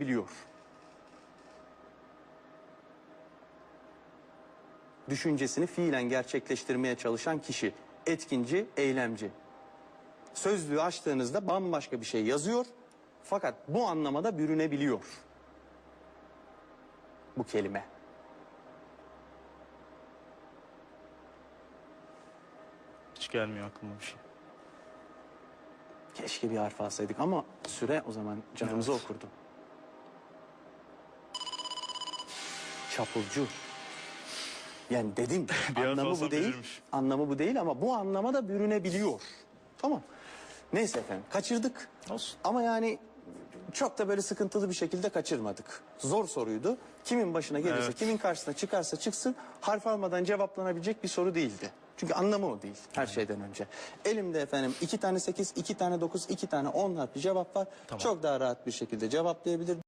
biliyor. Düşüncesini fiilen gerçekleştirmeye çalışan kişi, etkinci, eylemci. Sözlüğü açtığınızda bambaşka bir şey yazıyor. Fakat bu anlamada bürünebiliyor. Bu kelime. Hiç gelmiyor aklıma bir şey. Keşke bir harf alsaydık ama süre o zaman canımızı Evet. okurdu. Çapulcu. Yani dedim anlamı bu değil. bilirmiş. Anlamı bu değil ama bu anlama da bürünebiliyor. Tamam. Neyse efendim kaçırdık. Olsun. Ama yani çok da böyle sıkıntılı bir şekilde kaçırmadık. Zor soruydu. Kimin başına gelirse, Evet. kimin karşısına çıkarsa çıksın harf almadan cevaplanabilecek bir soru değildi. Çünkü anlamı o değil her şeyden önce. Elimde efendim iki tane sekiz, iki tane dokuz, iki tane on harfli cevap var. Çok daha rahat bir şekilde cevaplayabilir.